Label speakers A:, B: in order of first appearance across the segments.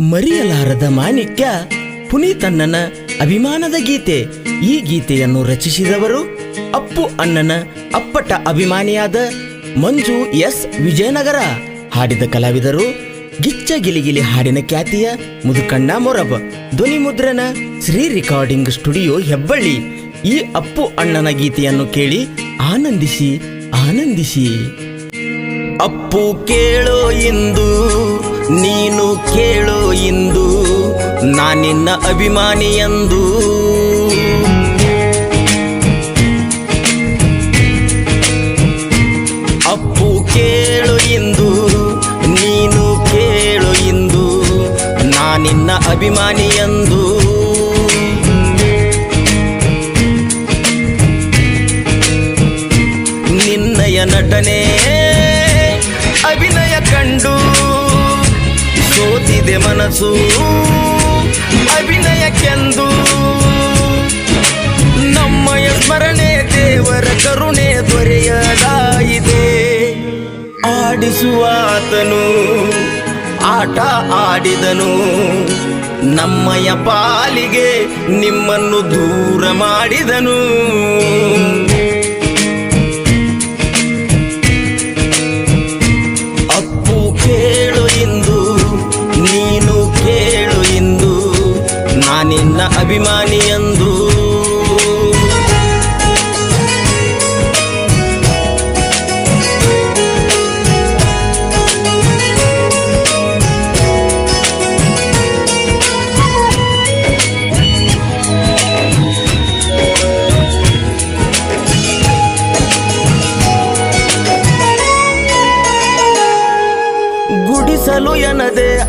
A: ಮರೆಯಲಾರದ ಮಾಣಿಕ್ಯ ಪುನೀತಣ್ಣನ ಅಭಿಮಾನದ ಗೀತೆ. ಈ ಗೀತೆಯನ್ನು ರಚಿಸಿದವರು ಅಪ್ಪು ಅಣ್ಣನ ಅಪ್ಪಟ ಅಭಿಮಾನಿಯಾದ ಮಂಜು ಎಸ್. ವಿಜಯನಗರ. ಹಾಡಿದ ಕಲಾವಿದರು ಗಿಚ್ಚ ಗಿಲಿಗಿಲಿ ಹಾಡಿನ ಖ್ಯಾತಿಯ ಮುದುಕಣ್ಣ ಮೊರಬ. ಧ್ವನಿ ಮುದ್ರಣ ಶ್ರೀ ರೆಕಾರ್ಡಿಂಗ್ ಸ್ಟುಡಿಯೋ ಹೆಬ್ಬಳ್ಳಿ. ಈ ಅಪ್ಪು ಅಣ್ಣನ ಗೀತೆಯನ್ನು ಕೇಳಿ ಆನಂದಿಸಿ ಆನಂದಿಸಿ. ಅಪ್ಪು ಕೇಳೋ ಇಂದು ನೀನು ಕೇಳು ಇಂದು ನಾನಿನ್ನ ಅಭಿಮಾನಿ ಎಂದು. ಅಪ್ಪು ಕೇಳು ಇಂದು, ನೀನು ಕೇಳು ಇಂದು ನಾನಿನ್ನ ಅಭಿಮಾನಿ ಎಂದು. ನಿನ್ನಯ ನಟನೆ, ಅಭಿನಯ ಕಂಡು. ಸೋತಿದೆ ಮನಸ್ಸು. ಅಭಿನಯಕ್ಕೆಂದು ನಮ್ಮಯ ಸ್ಮರಣೆ ದೇವರ ಕರುಣೆ ದೊರೆಯಲಾಯಿದೆ ಆಡಿಸುವಾತನು ಆಟ ಆಡಿದನು. ನಮ್ಮಯ ಪಾಲಿಗೆ ನಿಮ್ಮನ್ನು ದೂರ ಮಾಡಿದನು. ನಾನಿನ್ನ ಅಭಿಮಾನಿ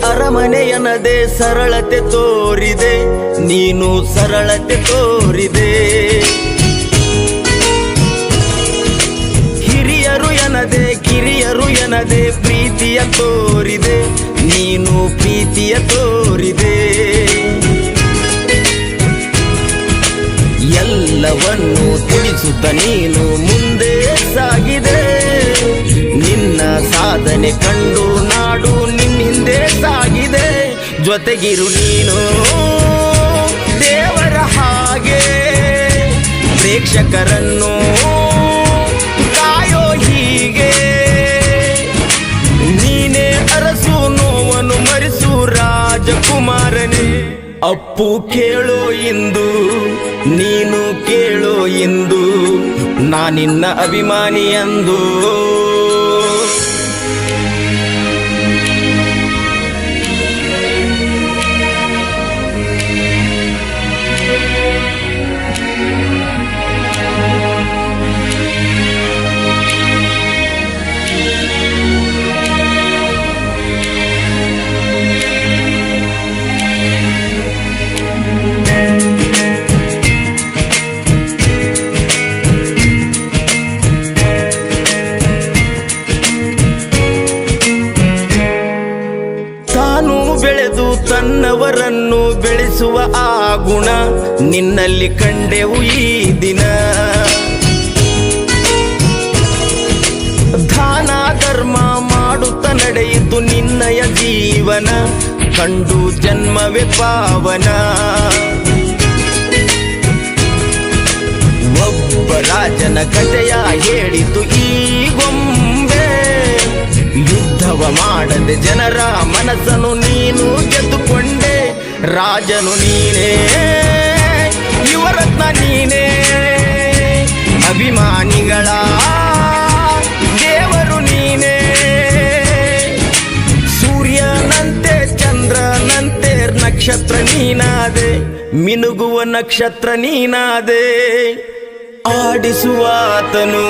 A: ಎನದೆ ಅರಮನೆ ಎನದೆ ಸರಳತೆ ತೋರಿದೆ, ನೀನು ಸರಳತೆ ತೋರಿದೆ. ಹಿರಿಯರು ಎನದೆ ಕಿರಿಯರು ಎನದೆ ಪ್ರೀತಿಯ ತೋರಿದೆ, ನೀನು ಪ್ರೀತಿಯ ತೋರಿದೆ. ಎಲ್ಲವನ್ನು ತಿಳಿಸುತ್ತ ನೀನು ಮುಂದೆ ಸಾಗಿದೆ, ನಿನ್ನ ಸಾಧನೆ ಕಂಡು ನಾಡು ನಿನ್ನ ಹಿಂದೆ ಸಾಗಿದೆ ಜೊತೆಗಿರು ನೀನು. ದೇವರ ಹಾಗೆ ಪ್ರೇಕ್ಷಕರನ್ನು ಕಾಯೋ ಹೀಗೆ. ನೀನೇ ಅರಸು ನೋವನ್ನು ಮರೆಸು ರಾಜಕುಮಾರನೇ. ಅಪ್ಪು ಕೇಳೋ ಇಂದು, ನೀನು ಕೇಳೋ ಇಂದು. ನಾನಿನ್ನ ಅಭಿಮಾನಿ ತನ್ನವರನ್ನು ಬೆಳೆಸುವ ಆ ಗುಣ ನಿನ್ನಲ್ಲಿ ಕಂಡೆವು ಈ ದಿನ. ದಾನ ಧರ್ಮ ಮಾಡುತ್ತ ನಡೆಯಿತು ನಿನ್ನಯ ಜೀವನ, ಕಂಡು ಜನ್ಮವೇ ಪಾವನ. ಒಬ್ಬ ರಾಜನ ಕಥೆಯ ಹೇಳಿತು ಈ ಗೊಂಬೆ ಮಾಡದೆ ಜನರ ಮನಸ್ಸನ್ನು ನೀನು ಗೆದ್ದುಕೊಂಡೆ. ರಾಜನು ನೀನೇ, ಯುವರತ್ನ ನೀನೇ. ಅಭಿಮಾನಿಗಳ ದೇವರು ನೀನೇ. ಸೂರ್ಯನಂತೆ ಚಂದ್ರನಂತೆ ನಕ್ಷತ್ರ ನೀನಾದೆ, ಮಿನುಗುವ ನಕ್ಷತ್ರ ನೀನಾದೆ. ಆಡಿಸುವಾತನು,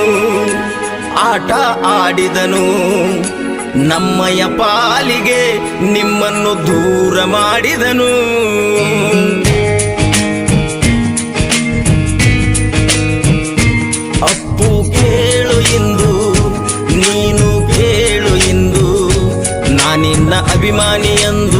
A: ಆಟ ಆಡಿದನು. ನಮ್ಮಯ ಪಾಲಿಗೆ ನಿಮ್ಮನ್ನು ದೂರ ಮಾಡಿದನು. ಅಪ್ಪು ಕೇಳು ಎಂದು ನೀನು ಕೇಳು ಎಂದು ನಾನಿನ್ನ ಅಭಿಮಾನಿ ಎಂದು